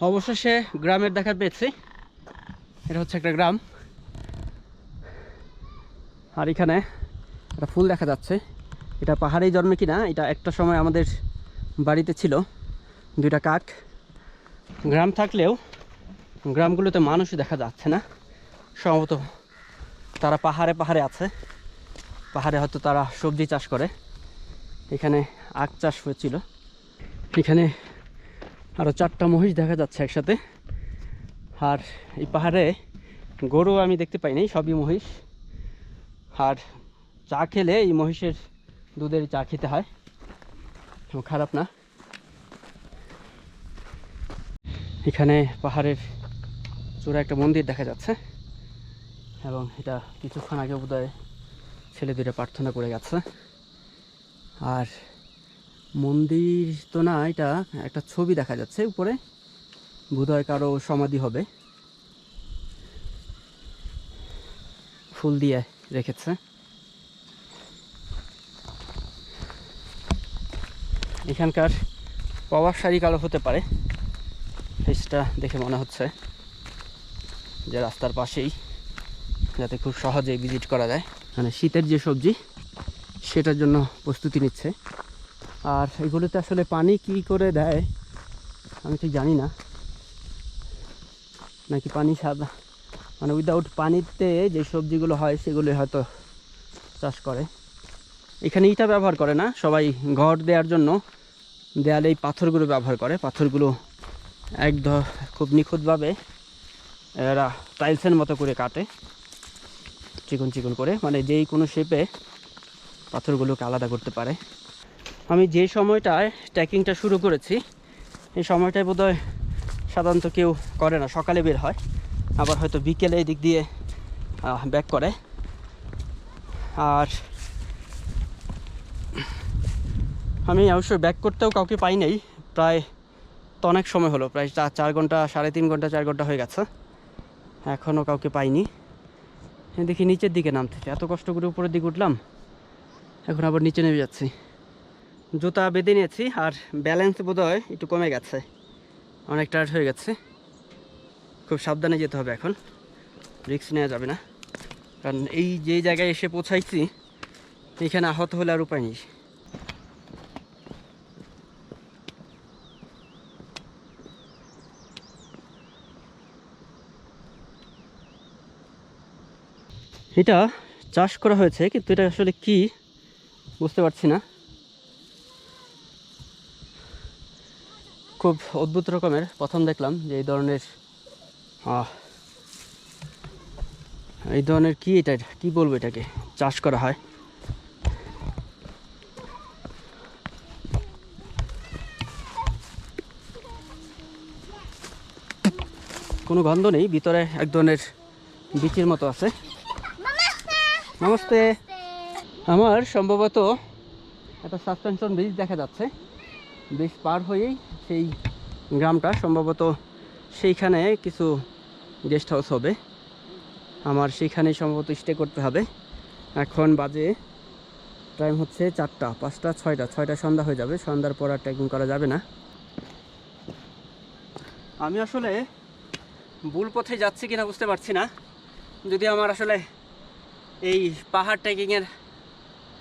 অবশেষে গ্রামের দেখা পেয়েছি। এটা হচ্ছে একটা গ্রাম। আর এখানে একটা ফুল দেখা যাচ্ছে। এটা পাহাড়েই জন্মে কিনা, এটা একটা সময় আমাদের বাড়িতে ছিল। দুইটা কাক। গ্রাম থাকলেও গ্রামগুলোতে মানুষই দেখা যাচ্ছে না। সম্ভবত তারা পাহাড়ে পাহাড়ে আছে। পাহাড়ে হয়তো তারা সবজি চাষ করে। এখানে আখ চাষ হয়েছিল। এখানে আরও চারটা মহিষ দেখা যাচ্ছে একসাথে। আর এই পাহাড়ে গরু আমি দেখতে পাই নাই, সবই মহিষ। আর চা খেলে এই মহিষের দুধের চা খেতে হয়। খারাপ না। এখানে পাহাড়ের চূড়া একটা মন্দির দেখা যাচ্ছে। এবং এটা কিছুক্ষণ আগে বোধহয় ছেলে দুটো প্রার্থনা করে গেছে। আর মন্দির তো না, এটা একটা ছবি দেখা যাচ্ছে উপরে। বোধহয় কারও সমাধি হবে। ফুল দিয়ে রেখেছে। এখানকার প্রভাবশালী কালো হতে পারে। ফেসটা দেখে মনে হচ্ছে যে রাস্তার পাশেই, যাতে খুব সহজেই ভিজিট করা যায়। মানে শীতের যে সবজি, সেটার জন্য প্রস্তুতি নিচ্ছে। আর এগুলোতে আসলে পানি কি করে দেয়, আমি ঠিক জানি না। নাকি পানি সাদা মানে উইদাউট পানিতে যে সবজিগুলো হয় সেগুলো হয়তো চাষ করে। এখানে ইটা ব্যবহার করে না, সবাই ঘর দেওয়ার জন্য। দেয়ালে এই পাথরগুলো ব্যবহার করে, পাথরগুলো একদম খুব নিখুঁতভাবে এরা টাইলসের মতো করে কাটে। চিকন চিকন করে মানে যেই কোনো শেপে পাথরগুলোকে আলাদা করতে পারে। আমি যে সময়টায় ট্রেকিংটা শুরু করেছি, এই সময়টায় বোধহয় সাধারণত কেউ করে না, সকালে বের হয়। আবার হয়তো বিকেলে এই দিক দিয়ে ব্যাক করে। আর আমি অবশ্যই ব্যাক করতেও কাউকে পাই নাই, প্রায় তো অনেক সময় হলো, প্রায় চার চার ঘণ্টা, সাড়ে তিন ঘণ্টা, চার ঘণ্টা হয়ে গেছে। এখনও কাউকে পাইনি। দেখি নিচের দিকে নামতে, এত কষ্ট করে উপরের দিকে উঠলাম, এখন আবার নিচে নেমে যাচ্ছি। জুতা বেঁধে নিয়েছি আর ব্যালেন্স বোধহয় একটু কমে গেছে। অনেক টায়ার্ড হয়ে গেছে। খুব সাবধানে যেতে হবে এখন। রিস্ক নেওয়া যাবে না। কারণ এই যে জায়গায় এসে পৌঁছাইছি, এখানে আহত হলে আর উপায় নেই। এটা চাষ করা হয়েছে, কিন্তু এটা আসলে কি? বুঝতে পারছি না। খুব অদ্ভুত রকমের প্রথম দেখলাম যে এই ধরনের এই ধরনের কি এটা কি বলব এটাকে চাষ করা হয়। কোনো গন্ধ নেই ভিতরে এক ধরনের বিচির মতো আছে। নমস্তে। আমার সম্ভবত একটা সাসপেনশন ব্রিজ দেখা যাচ্ছে। ব্রিজ পার হয়েই সেই গ্রামটা, সম্ভবত সেইখানে কিছু গেস্ট হাউস হবে। আমার সেইখানে সম্ভবত স্টে করতে হবে। এখন বাজে টাইম হচ্ছে চারটা, পাঁচটা, ছয়টা ছয়টা সন্ধ্যা হয়ে যাবে। সন্ধ্যার পর আর ট্রেকিং করা যাবে না। আমি আসলে ভুল পথে যাচ্ছি কিনা বুঝতে পারছি না। যদি আমার আসলে এই পাহাড় ট্রেকিংয়ের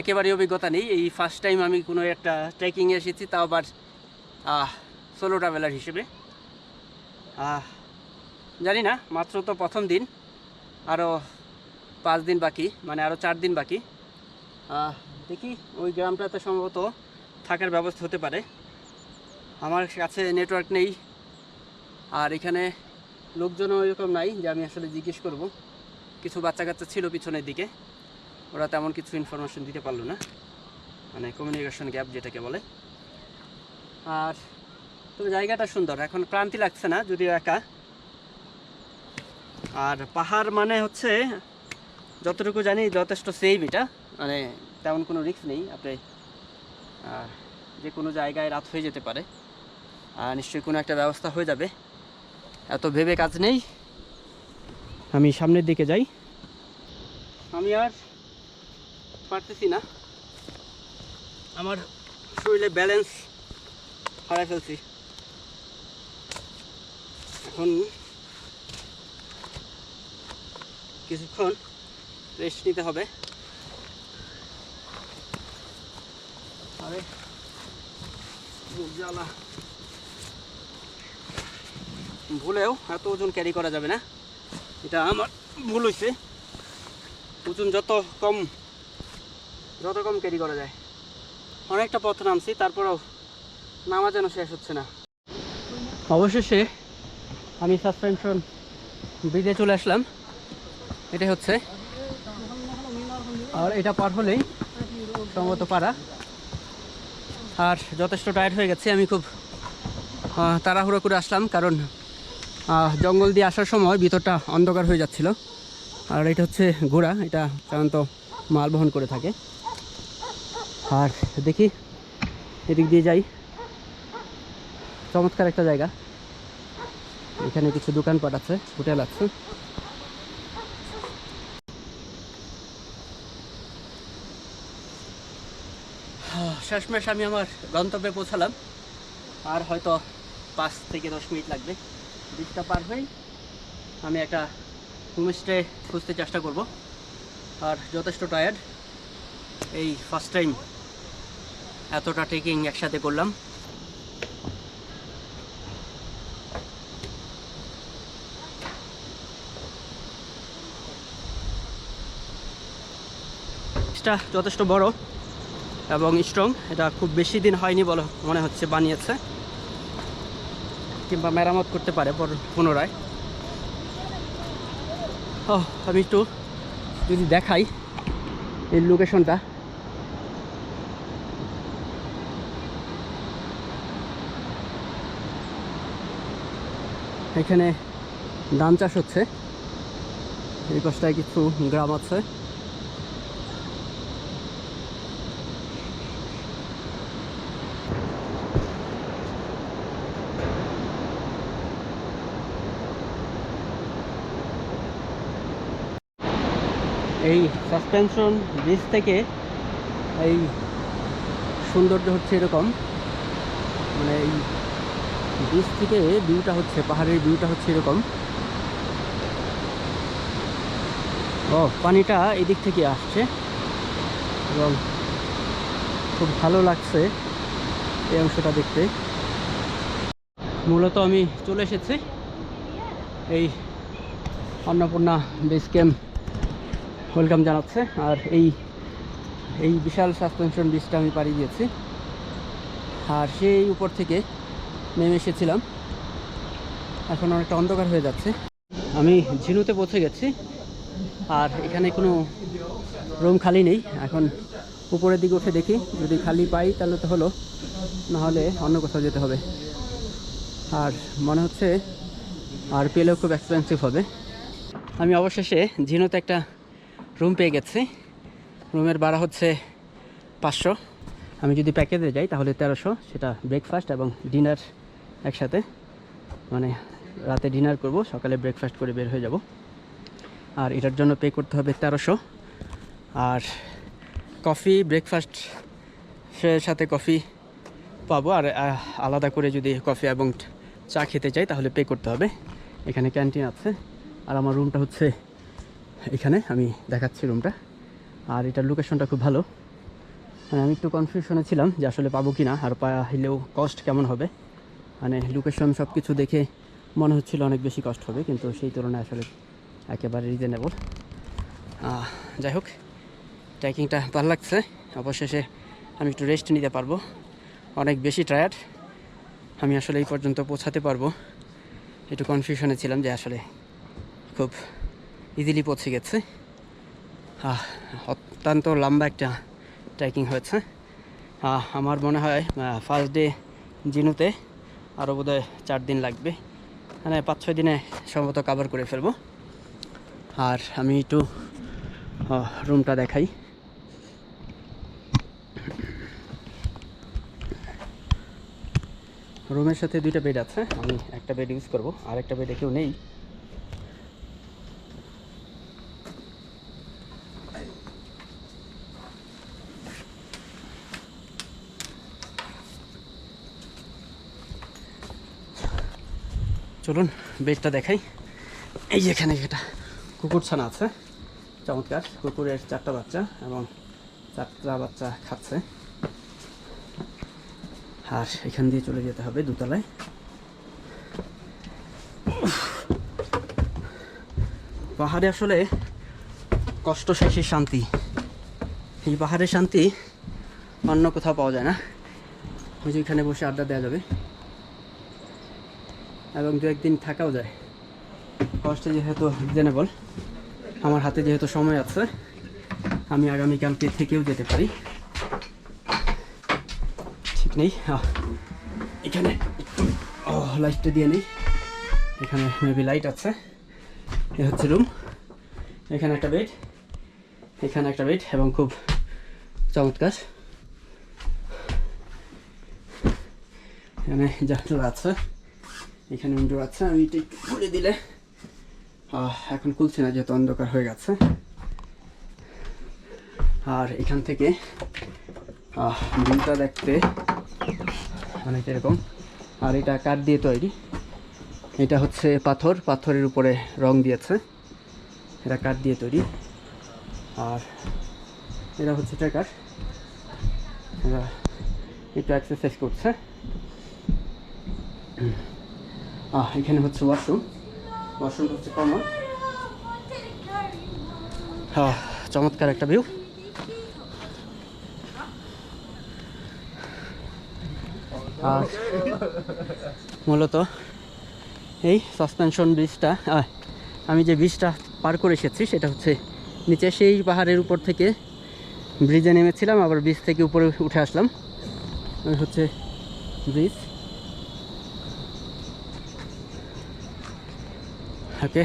একেবারে অভিজ্ঞতা নেই। এই ফার্স্ট টাইম আমি কোনো একটা ট্রেকিংয়ে এসেছি, তাও আবার সোলো ট্রাভেলার হিসেবে। জানি না, মাত্র তো প্রথম দিন আরও পাঁচ দিন বাকি মানে আরও চার দিন বাকি। দেখি, ওই গ্রামটাতে সম্ভবত থাকার ব্যবস্থা হতে পারে। আমার কাছে নেটওয়ার্ক নেই, আর এখানে লোকজনও এরকম নাই যে আমি আসলে জিজ্ঞেস করব। কিছু বাচ্চা কাচ্চা ছিল পিছনের দিকে। ওরা তেমন কিছু ইনফরমেশন দিতে পারল না। মানে কমিউনিকেশন গ্যাপ যেটাকে বলে। আর তবে জায়গাটা সুন্দর, এখন ক্লান্তি লাগছে না, যদিও একা। আর পাহাড় মানে হচ্ছে, যতটুকু জানি যথেষ্ট সেফ এটা। মানে তেমন কোনো রিস্ক নেই, আপনি যে কোনো জায়গায় রাত হয়ে যেতে পারে। আর নিশ্চয়ই কোনো একটা ব্যবস্থা হয়ে যাবে। এত ভেবে কাজ নেই। আমি সামনের দিকে যাই। আমি আর পারতেছি না। আমার শরীরে ব্যালেন্স হারাই ফেলছি। এখন কিছুক্ষণ রেস্ট নিতে হবে। আরে ভুলেও এত ওজন ক্যারি করা যাবে না। এটা আমার ভুল হয়েছে ওজন যত কম যত কম ক্যারি করা যায়। অনেকটা পথ নামছি, তারপরেও নামা যেন শেষ হচ্ছে না। অবশেষে আমি সাসপেনশন ব্রিজে চলে আসলাম। এটাই হচ্ছে। আর এটা পার হলেই সম্ভবত পারা আর যথেষ্ট টায়ার্ড হয়ে গেছে, আমি খুব তাড়াহুড়ো করে আসলাম, কারণ জঙ্গল দিয়ে আসার সময় ভিতরটা অন্ধকার হয়ে যাচ্ছিল। আর এটা হচ্ছে ঘোড়া, এটা সাধারণত মাল বহন করে থাকে। আর দেখি এদিক দিয়ে যাই। চমৎকার একটা জায়গা। এখানে কিছু দোকানপাট আছে, হোটেল আছে। শেষমেশ আমি আমার গন্তব্যে পৌঁছালাম। আর হয়তো পাঁচ থেকে দশ মিনিট লাগবে। ব্রিজটা পার হয়েই আমি একটা হোমস্টে খুঁজতে চেষ্টা করব। আর যথেষ্ট টায়ার্ড এই ফার্স্ট টাইম এতটা ট্রেকিং একসাথে করলাম। যথেষ্ট বড় এবং স্ট্রং এটা খুব বেশি দিন হয়নি বলে মনে হচ্ছে, বানিয়েছে। কিংবা মেরামত করতে পারে পুনরায়। ও আমি একটু যদি দেখাই এই লোকেশনটা এখানে ধান চাষ হচ্ছে। এই পাশটায় কিছু গ্রাম আছে। এই সাসপেনশন ব্রিজ থেকে এই সৌন্দর্য হচ্ছে এরকম। মানে এই ব্রিজ থেকে ভিউটা হচ্ছে, পাহাড়ের ভিউটা হচ্ছে এরকম। ও, পানিটা এদিক থেকে আসছে। এবং খুব ভালো লাগছে এই অংশটা দেখতে। মূলত আমি চলে এসেছি এই অন্নপূর্ণা বেস ক্যাম্প ওয়েলকাম জানাচ্ছে। আর এই এই বিশাল সাসপেনশন ব্রিজটা আমি পাড়ি দিয়েছি। আর সেই উপর থেকে নেমে এসেছিলাম। এখন অনেকটা অন্ধকার হয়ে যাচ্ছে। আমি ঝিনুতে পৌঁছে গেছি। আর এখানে কোনো রুম খালি নেই। এখন উপরের দিকে উঠে দেখি, যদি খালি পাই তাহলে তো হলো নাহলে অন্য কোথাও যেতে হবে। আর মনে হচ্ছে আর পেলেও খুব এক্সপেন্সিভ হবে। আমি অবশেষে ঝিনুতে একটা রুম পেয়ে গেছি। রুমের ভাড়া হচ্ছে পাঁচশো। আমি যদি প্যাকেজে যাই তাহলে তেরোশো। সেটা ব্রেকফাস্ট এবং ডিনার একসাথে। মানে রাতে ডিনার করব, সকালে ব্রেকফাস্ট করে বের হয়ে যাব। আর এটার জন্য পে করতে হবে তেরোশো। আর কফি ব্রেকফাস্ট সাথে কফি পাবো। আর আলাদা করে যদি কফি এবং চা খেতে চাই, তাহলে পে করতে হবে। এখানে ক্যান্টিন আছে। আর আমার রুমটা হচ্ছে এখানে। আমি দেখাচ্ছি রুমটা আর এটার লোকেশনটা খুব ভালো। মানে আমি একটু কনফিউশনে ছিলাম যে আসলে পাবো কি না আর পাইলেও কস্ট কেমন হবে? মানে লোকেশন সব কিছু দেখে মনে হচ্ছিল অনেক বেশি কষ্ট হবে, কিন্তু সেই তুলনায় আসলে একেবারে রিজনেবল যাই হোক, ট্রেকিংটা ভালো লাগছে। অবশেষে আমি একটু রেস্ট নিতে পারব। অনেক বেশি টায়ার্ড আমি আসলে এই পর্যন্ত পৌঁছাতে পারব। একটু কনফিউশনে ছিলাম যে আসলে খুব ইজিলি পৌঁছে গেছে। অত্যন্ত লম্বা একটা ট্রেকিং হয়েছে। আমার মনে হয় ফার্স্ট ডে জিনুতে আরও বোধহয় চার দিন লাগবে। মানে পাঁচ ছয় দিনে সম্ভবত কাভার করে ফেলব। আর আমি একটু রুমটা দেখাই। রুমের সাথে দুইটা বেড আছে। আমি একটা বেড ইউজ করব আর একটা বেডে কেউ নেই। চলুন, বেডটা দেখাই। এই এখানে একটা কুকুর ছানা আছে। চমৎকার। কুকুরের চারটা বাচ্চা এবং চারটা বাচ্চা খাচ্ছে। আর এখান দিয়ে চলে যেতে হবে দোতলায়। পাহাড়ে আসলে কষ্ট শেষে শান্তি। এই পাহাড়ের শান্তি অন্য কোথাও পাওয়া যায় না। ওই যে এখানে বসে আড্ডা দেওয়া যাবে। এবং দু একদিন থাকাও যায়। কষ্টে যেহেতু রিজনেবল আমার হাতে যেহেতু সময় আছে, আমি আগামীকালকে থেকেও যেতে পারি। ঠিক নেই? এখানে ও লাইটটা দিয়ে নেই। এখানে মেবি লাইট আছে। এ হচ্ছে রুম এখানে একটা বেড এখানে একটা বেড এবং খুব চমৎকার। এখানে জানলা আছে। এখানে উইন্ডো আছে, আমি এটা একটু খুলে দিলে এখন খুলছি না, যেহেতু অন্ধকার হয়ে গেছে। আর এখান থেকে ভিউটা দেখতে অনেক এরকম আর এটা কাঠ দিয়ে তৈরি। এটা হচ্ছে পাথর, পাথরের উপরে রং দিয়েছে। এটা কাঠ দিয়ে তৈরি। আর এটা হচ্ছে ট্রেকার এরা একটু এক্সারসাইজ করছে। এখানে হচ্ছে ওয়াশরুম ওয়াশরুম হচ্ছে কমন হ্যাঁ চমৎকার একটা ভিউ আর মূলত এই সাসপেনশন ব্রিজটা আমি যে ব্রিজটা পার করে এসেছি, সেটা হচ্ছে নিচে সেই পাহাড়ের উপর থেকে ব্রিজে নেমেছিলাম, আবার ব্রিজ থেকে উপরে উঠে আসলাম। হচ্ছে ব্রিজ ওকে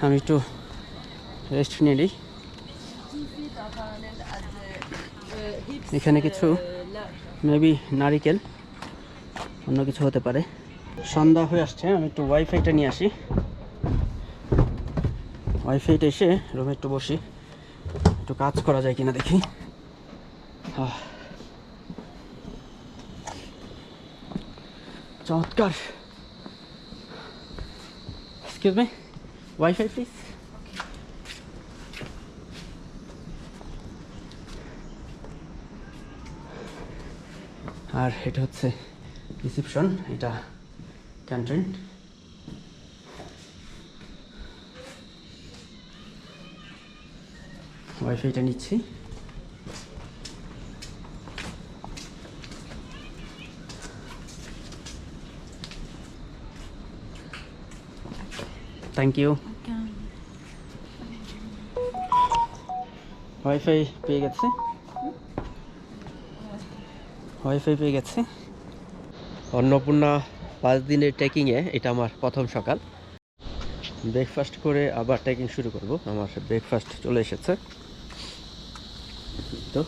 আমি একটু রেস্ট নিয়ে নিই। এখানে কিছু মেবি নারিকেল, অন্য কিছু হতে পারে। সন্ধ্যা হয়ে আসছে, আমি একটু ওয়াইফাইটা নিয়ে আসি। ওয়াইফাইটা এসে রুমে একটু বসি। একটু কাজ করা যায় কিনা দেখি। আহ। এক্সকিউজ মি ওয়াইফাই প্লিজ আর এটা হচ্ছে রিসেপশন এটা ক্যান্টিন ওয়াইফাইটা নিচ্ছি। থ্যাংক ইউ ওয়াইফাই পেয়ে গেছে? ওয়াইফাই পেয়ে গেছে? অন্নপূর্ণা পাঁচ দিনের ট্রেকিংয়ে এটা আমার প্রথম সকাল। ব্রেকফাস্ট করে আবার ট্রেকিং শুরু করব। আমার ব্রেকফাস্ট চলে এসেছে। তো